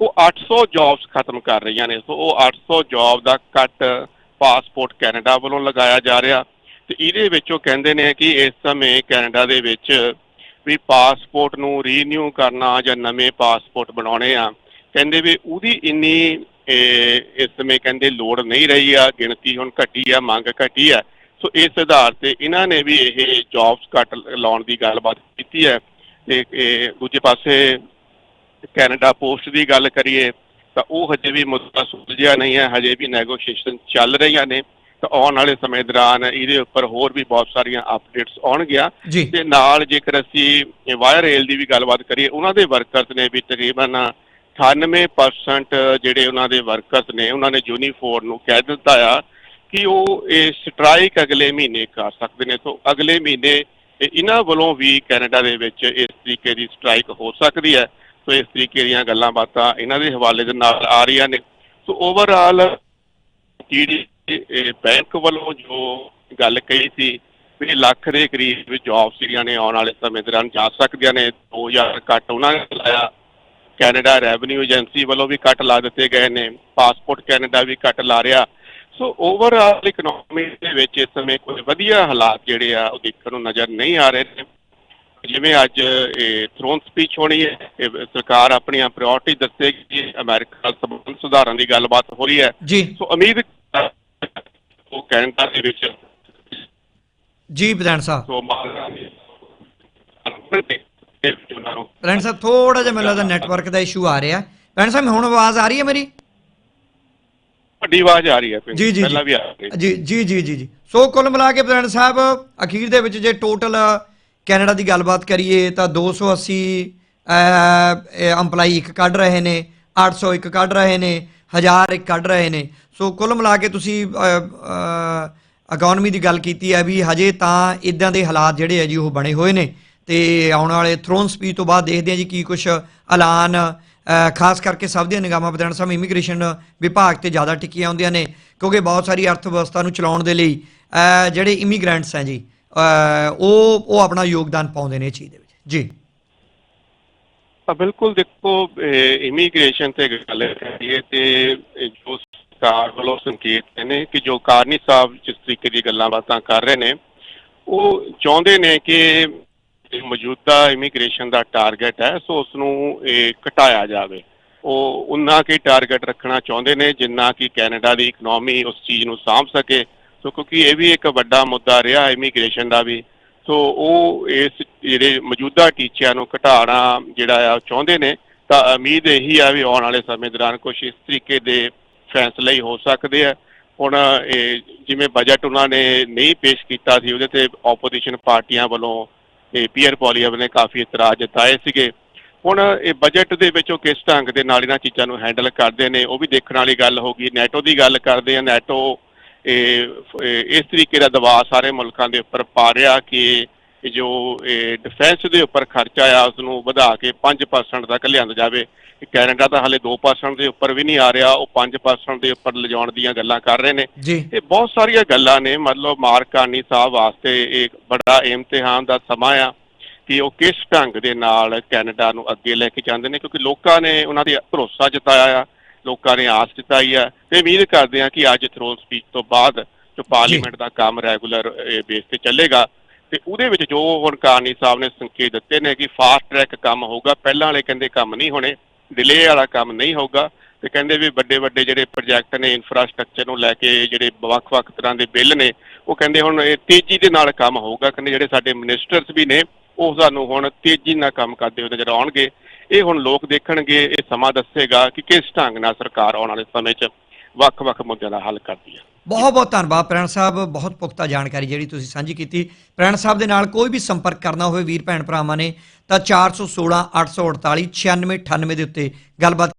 ਉਹ 800 ਜੌਬਸ ਖਤਮ ਕਰ ਰਹੀਆਂ ਨੇ। ਸੋ ਉਹ 800 ਜੌਬ ਦਾ ਕੱਟ ਪਾਸਪੋਰਟ ਕੈਨੇਡਾ ਵੱਲੋਂ ਲਗਾਇਆ ਜਾ ਰਿਹਾ। ਤੇ ਇਹਦੇ ਵਿੱਚ ਉਹ ਕਹਿੰਦੇ ਨੇ ਕਿ ਇਸ ਸਮੇਂ ਕੈਨੇਡਾ ਦੇ ਵਿੱਚ ਵੀ ਪਾਸਪੋਰਟ ਨੂੰ ਰੀਨਿਊ ਕਰਨਾ ਜਾਂ ਨਵੇਂ ਪਾਸਪੋਰਟ ਬਣਾਉਣੇ ਆ। ਕਹਿੰਦੇ ਵੀ ਉਹਦੀ ਇੰਨੀ ਇਹ, ਇਸ ਸਮੇਂ ਕਹਿੰਦੇ ਲੋੜ ਨਹੀਂ ਰਹੀ ਆ ਗਿਣਤੀ ਹੁਣ ਘਟੀ ਆ ਮੰਗ ਘਟੀ ਆ। ਸੋ ਇਸ ਆਧਾਰ ਤੇ ਇਹਨਾਂ ਨੇ ਵੀ ਇਹ ਜੌਬਸ ਕੱਟ ਲਾਉਣ ਦੀ ਗੱਲਬਾਤ ਕੀਤੀ ਹੈ। ਤੇ ਦੂਜੇ ਪਾਸੇ ਕੈਨੇਡਾ ਪੋਸਟ ਦੀ ਗੱਲ ਕਰੀਏ ਤਾਂ ਉਹ ਹਜੇ ਵੀ ਮੁੱਦਾ ਸੁਲਝਿਆ ਨਹੀਂ ਹੈ ਹਜੇ ਵੀ ਨੈਗੋਸ਼ੀਏਸ਼ਨ ਚੱਲ ਰਹੀਆਂ ਨੇ। ਤਾਂ ਆਉਣ ਵਾਲੇ ਸਮੇਂ ਦੌਰਾਨ ਇਹਦੇ ਉੱਪਰ ਹੋਰ ਵੀ ਬਹੁਤ ਸਾਰੀਆਂ ਅਪਡੇਟਸ ਆਉਣਗੀਆਂ। ਤੇ ਨਾਲ ਜੇਕਰ ਅਸੀਂ ਵਾਇਰ ਰੇਲ ਦੀ ਵੀ ਗੱਲਬਾਤ ਕਰੀਏ ਉਹਨਾਂ ਦੇ ਵਰਕਰਸ ਨੇ ਵੀ ਤਕਰੀਬਨ 98% ਜਿਹੜੇ ਉਹਨਾਂ ਦੇ ਵਰਕਰਸ ਨੇ, ਉਹਨਾਂ ਨੇ ਯੂਨੀਫੋਰ ਨੂੰ ਕਹਿ ਦਿੱਤਾ ਆ ਕਿ ਉਹ ਇਹ ਸਟ੍ਰਾਈਕ ਅਗਲੇ ਮਹੀਨੇ ਕਰ ਸਕਦੇ ਨੇ। ਸੋ ਅਗਲੇ ਮਹੀਨੇ ਇਹਨਾਂ ਵੱਲੋਂ ਵੀ ਕੈਨੇਡਾ ਦੇ ਵਿੱਚ ਇਸ ਤਰੀਕੇ ਦੀ ਸਟ੍ਰਾਈਕ ਹੋ ਸਕਦੀ ਹੈ। ਸੋ ਇਸ ਤਰੀਕੇ ਦੀਆਂ ਗੱਲਾਂ ਬਾਤਾਂ ਇਹਨਾਂ ਦੇ ਹਵਾਲੇ ਦੇ ਨਾਲ ਆ ਰਹੀਆਂ ਨੇ। ਸੋ ਓਵਰਆਲ ਜਿਹੜੀ ਬੈਂਕ ਵੱਲੋਂ ਜੋ ਗੱਲ ਕਹੀ ਸੀ ਵੀ ਲੱਖ ਦੇ ਕਰੀਬ ਜੌਬਸ ਜਿਹੜੀਆਂ ਨੇ, ਆਉਣ ਵਾਲੇ ਸਮੇਂ ਦੌਰਾਨ ਜਾ ਸਕਦੀਆਂ ਨੇ 2000 ਕੱਟ ਉਹਨਾਂ ਨੇ ਲਾਇਆ। ਕੈਨੇਡਾ ਰੈਵਨਿਊ ਏਜੰਸੀ ਵੱਲੋਂ ਵੀ ਕੱਟ ਲਾ ਦਿੱਤੇ ਗਏ ਨੇ ਪਾਸਪੋਰਟ ਕੈਨੇਡਾ ਵੀ ਕੱਟ ਲਾ ਰਿਹਾ। ਸੋ ਓਵਰਆਲ ਇਕਨੋਮੀ ਦੇ ਵਿੱਚ ਇਸ ਸਮੇਂ ਕੋਈ ਵਧੀਆ ਹਾਲਾਤ ਜਿਹੜੇ ਆ ਉਹ ਦੇਖਣ ਨੂੰ ਨਜ਼ਰ ਨਹੀਂ ਆ ਰਹੇ ਨੇ। ਜਿਵੇਂ ਅੱਜ ਇਹ ਥਰੋਨ ਸਪੀਚ ਹੋਣੀ ਹੈ ਸਰਕਾਰ ਆਪਣੀਆਂ ਪ੍ਰਾਇੋਰਟੀ ਦੱਸੇਗੀ ਅਮਰੀਕਾ ਨਾਲ ਸੰਬੰਧ ਸੁਧਾਰਨ ਦੀ ਗੱਲਬਾਤ ਹੋ ਰਹੀ ਹੈ। ਸੋ ਉਮੀਦ ਉਹ ਕੈਨੇਡਾ ਦੇ ਵਿੱਚ ਜੀ ਪ੍ਰਧਾਨ ਸਾਹਿਬ ਸੋ ਮਾਲਕਾਂ ਸਾਹਿਬ ਥੋੜਾ ਜਿਹਾ ਮੈਨੂੰ ਲੱਗਦਾ ਨੈਟਵਰਕ ਦਾ ਇਸ਼ੂ ਆ ਰਿਹਾ। ਪ੍ਰਧਾਨ ਸਾਹਿਬ ਹੁਣ ਆਵਾਜ਼ ਆ ਰਹੀ ਹੈ ਮੇਰੀ? ਵੱਡੀ ਆਵਾਜ਼ ਆ ਰਹੀ ਹੈ ਜੀ ਜੀ ਪਹਿਲਾਂ ਵੀ ਆ ਰਹੀ ਜੀ ਜੀ ਜੀ ਜੀ ਸੋ ਕੁੱਲ ਮਿਲਾ ਕੇ ਪ੍ਰਧਾਨ ਸਾਹਿਬ ਅਖੀਰ ਦੇ ਵਿੱਚ ਜੇ ਟੋਟਲ ਕੈਨੇਡਾ ਦੀ ਗੱਲਬਾਤ ਕਰੀਏ ਤਾਂ 280 EMPLOYE ਇੱਕ ਕੱਢ ਰਹੇ ਨੇ 800 ਇੱਕ ਕੱਢ ਰਹੇ ਨੇ 1000 ਇੱਕ ਕੱਢ ਰਹੇ ਨੇ। ਸੋ ਕੁੱਲ ਮਿਲਾ ਕੇ ਤੁਸੀਂ ਇਕਨੋਮੀ ਦੀ ਗੱਲ ਕੀਤੀ ਹੈ ਵੀ ਹਜੇ ਤਾਂ ਇਦਾਂ ਦੇ ਹਾਲਾਤ ਜਿਹੜੇ ਹੈ ਜੀ ਉਹ ਬਣੇ ਹੋਏ ਨੇ। ਤੇ ਆਉਣ ਵਾਲੇ ਥਰੋਨ ਸਪੀਚ ਤੋਂ ਬਾਅਦ ਦੇਖਦੇ ਹਾਂ ਜੀ ਕੀ ਕੁਝ ਐਲਾਨ ਖਾਸ ਕਰਕੇ ਸਭ ਦੀਆਂ ਨਿਗਾਹਾਂ ਪ੍ਰਧਾਨ ਸਾਹਿਬ ਇਮੀਗ੍ਰੇਸ਼ਨ ਵਿਭਾਗ ਤੇ ਜ਼ਿਆਦਾ ਟਿੱਕੀਆਂ ਹੁੰਦੀਆਂ ਨੇ, ਕਿਉਂਕਿ ਬਹੁਤ ਸਾਰੀ ਅਰਥ ਵਿਵਸਥਾ ਨੂੰ ਚਲਾਉਣ ਦੇ ਲਈ ਜਿਹੜੇ ਇਮੀਗ੍ਰੈਂਟਸ ਹੈ ਜੀ ਉਹ ਉਹ ਆਪਣਾ ਯੋਗਦਾਨ ਪਾਉਂਦੇ ਨੇ ਚੀਜ਼ ਦੇ ਵਿੱਚ। ਜੀ। ਤਾਂ ਬਿਲਕੁਲ ਦੇਖੋ ਇਮੀਗ੍ਰੇਸ਼ਨ ਤੇ ਗੱਲ ਕਰੀਏ ਤੇ ਜੋ ਸਰਕਾਰ ਵੱਲੋਂ ਸੰਕੇਤ ਨੇ ਕਿ ਜੋ ਕਾਰਨੀ ਸਾਹਿਬ ਜਿਸ ਤਰੀਕੇ ਦੀ ਗੱਲਾਂ ਬਾਤਾਂ ਕਰ ਰਹੇ ਨੇ, ਉਹ ਚਾਹੁੰਦੇ ਨੇ ਕਿ ਇਹ ਮੌਜੂਦਾ ਇਮੀਗ੍ਰੇਸ਼ਨ ਦਾ ਟਾਰਗੇਟ ਹੈ, ਸੋ ਉਸ ਨੂੰ ਇਹ ਘਟਾਇਆ ਜਾਵੇ। ਉਹ ਉਨਾ ਕੀ ਟਾਰਗੇਟ ਰੱਖਣਾ ਚਾਹੁੰਦੇ ਨੇ, ਜਿੰਨਾ ਕਿ ਕੈਨੇਡਾ ਦੀ ਇਕਨੋਮੀ ਉਸ ਚੀਜ਼ ਨੂੰ ਸਾਂਭ ਸਕੇ। ਸੋ ਕਿਉਂਕਿ ਇਹ ਵੀ ਇੱਕ ਵੱਡਾ ਮੁੱਦਾ ਰਿਹਾ ਇਮੀਗ੍ਰੇਸ਼ਨ ਦਾ ਵੀ। ਸੋ ਉਹ ਇਸ ਜਿਹੜੇ ਮੌਜੂਦਾ ਟੀਚਿਆਂ ਨੂੰ ਘਟਾਉਣਾ ਜਿਹੜਾ ਆ ਉਹ ਚਾਹੁੰਦੇ ਨੇ, ਤਾਂ ਉਮੀਦ ਇਹੀ ਆ ਵੀ ਆਉਣ ਵਾਲੇ ਸਮੇਂ ਦੌਰਾਨ ਕੁਝ ਇਸ ਤਰੀਕੇ ਦੇ ਫੈਸਲੇ ਹੀ ਹੋ ਸਕਦੇ ਆ। ਹੁਣ ਇਹ ਜਿਵੇਂ ਬਜਟ ਉਹਨਾਂ ਨੇ ਨਹੀਂ ਪੇਸ਼ ਕੀਤਾ ਸੀ, ਉਹਦੇ ਤੇ ਆਪੋਜੀਸ਼ਨ ਪਾਰਟੀਆਂ ਵੱਲੋਂ ਇਹ ਪੀਅਰ ਪੋਲੀਅਮ ਨੇ ਕਾਫੀ ਇਤਰਾਜ਼ ਜਤਾਏ ਸੀਗੇ। ਹੁਣ ਇਹ ਬਜਟ ਦੇ ਵਿੱਚ ਉਹ ਕਿਸ ਢੰਗ ਦੇ ਨਾਲ ਇਹਨਾਂ ਚੀਜ਼ਾਂ ਨੂੰ ਹੈਂਡਲ ਕਰਦੇ ਨੇ, ਉਹ ਵੀ ਦੇਖਣ ਵਾਲੀ ਗੱਲ ਹੋਗੀ ਨੈਟੋ ਦੀ ਗੱਲ ਕਰਦੇ ਆ ਨੈਟੋ ਇਹ ਇਸ ਤਰੀਕੇ ਦਾ ਦਬਾਅ ਸਾਰੇ ਮੁਲਕਾਂ ਦੇ ਉੱਪਰ ਪਾ ਰਿਹਾ ਕਿ ਜੋ ਇਹ ਡਿਫੈਂਸ ਦੇ ਉੱਪਰ ਖਰਚਾ ਆ ਉਸ ਨੂੰ ਵਧਾ ਕੇ 5% ਤੱਕ ਲਿਆਂਦਾ ਜਾਵੇ। ਕੈਨੇਡਾ ਤਾਂ ਹਲੇ 2% ਦੇ ਉੱਪਰ ਵੀ ਨਹੀਂ ਆ ਰਿਹਾ ਉਹ 5% ਦੇ ਉੱਪਰ ਲਿਜਾਉਣ ਦੀਆਂ ਗੱਲਾਂ ਕਰ ਰਹੇ ਨੇ। ਇਹ ਬਹੁਤ ਸਾਰੀਆਂ ਗੱਲਾਂ ਨੇ ਮਤਲਬ ਮਾਰਕਾਨੀ ਸਾਹਿਬ ਵਾਸਤੇ ਇੱਕ ਬੜਾ ਇਮਤਿਹਾਨ ਦਾ ਸਮਾਂ ਆ ਕਿ ਉਹ ਕਿਸ ਢੰਗ ਦੇ ਨਾਲ ਕੈਨੇਡਾ ਨੂੰ ਅੱਗੇ ਲੈ ਕੇ ਜਾਂਦੇ ਨੇ ਕਿਉਂਕਿ ਲੋਕਾਂ ਨੇ ਉਹਨਾਂ ਦੇ ਭਰੋਸਾ ਜਤਾਇਆ ਆ ਲੋਕਾਂ ਨੇ ਆਸ ਜਤਾਈ ਆ। ਤੇ ਉਮੀਦ ਕਰਦੇ ਆ ਕਿ ਅੱਜ ਥਰੋਨ ਸਪੀਚ ਤੋਂ ਬਾਅਦ ਜੋ ਪਾਰਲੀਮੈਂਟ ਦਾ ਕੰਮ ਰੈਗੂਲਰ ਬੇਸ ਤੇ ਚੱਲੇਗਾ ਤੇ ਉਹਦੇ ਵਿੱਚ ਜੋ ਹੁਣ ਕਾਰਨੀ ਸਾਹਿਬ ਨੇ ਸੰਕੇਤ ਦਿੱਤੇ ਨੇ ਕਿ ਫਾਸਟ ਟਰੈਕ ਕੰਮ ਹੋਊਗਾ ਪਹਿਲਾਂ ਵਾਲੇ ਕਹਿੰਦੇ ਕੰਮ ਨਹੀਂ ਹੋਣੇ। ਡਿਲੇ ਵਾਲਾ ਕੰਮ ਨਹੀਂ ਹੋਊਗਾ ਤੇ ਕਹਿੰਦੇ ਵੀ ਵੱਡੇ ਵੱਡੇ ਜਿਹੜੇ ਪ੍ਰੋਜੈਕਟ ਨੇ ਇਨਫਰਾਸਟ੍ਰਕਚਰ ਨੂੰ ਲੈ ਕੇ ਜਿਹੜੇ ਵੱਖ-ਵੱਖ ਤਰ੍ਹਾਂ ਦੇ ਬਿੱਲ ਨੇ, ਉਹ ਕਹਿੰਦੇ ਹੁਣ ਇਹ ਤੇਜ਼ੀ ਦੇ ਨਾਲ ਕੰਮ ਹੋਊਗਾ। ਕਹਿੰਦੇ ਜਿਹੜੇ ਸਾਡੇ ਮਿਨਿਸਟਰਸ ਵੀ ਨੇ, ਉਹ ਸਾਨੂੰ ਹੁਣ ਤੇਜ਼ੀ ਨਾਲ ਕੰਮ ਕਰਦੇ ਹੋਏ ਨਜ਼ਰ ਆਉਣਗੇ। ਇਹ ਹੁਣ ਲੋਕ ਦੇਖਣਗੇ, ਇਹ ਸਮਾਂ ਦੱਸੇਗਾ ਕਿ ਕਿਸ ਢੰਗ ਨਾਲ ਸਰਕਾਰ ਆਉਣ ਵਾਲੇ ਸਮੇਂ 'ਚ ਵੱਖ-ਵੱਖ ਮੁੱਦਿਆਂ ਦਾ ਹੱਲ ਕਰਦੀ ਹੈ। ਬਹੁਤ ਬਹੁਤ ਧੰਨਵਾਦ ਪ੍ਰਣ ਸਾਹਿਬ, ਬਹੁਤ ਪੁਖਤਾ ਜਾਣਕਾਰੀ ਜਿਹੜੀ ਤੁਸੀਂ ਸਾਂਝੀ ਕੀਤੀ। ਪ੍ਰਣ ਸਾਹਿਬ ਦੇ ਨਾਲ ਕੋਈ ਵੀ ਸੰਪਰਕ ਕਰਨਾ ਹੋਵੇ ਵੀਰ ਭੈਣ ਭਰਾਵਾਂ ਨੇ, ਤਾਂ 416 848 9698 ਦੇ ਉੱਤੇ ਗੱਲਬਾਤ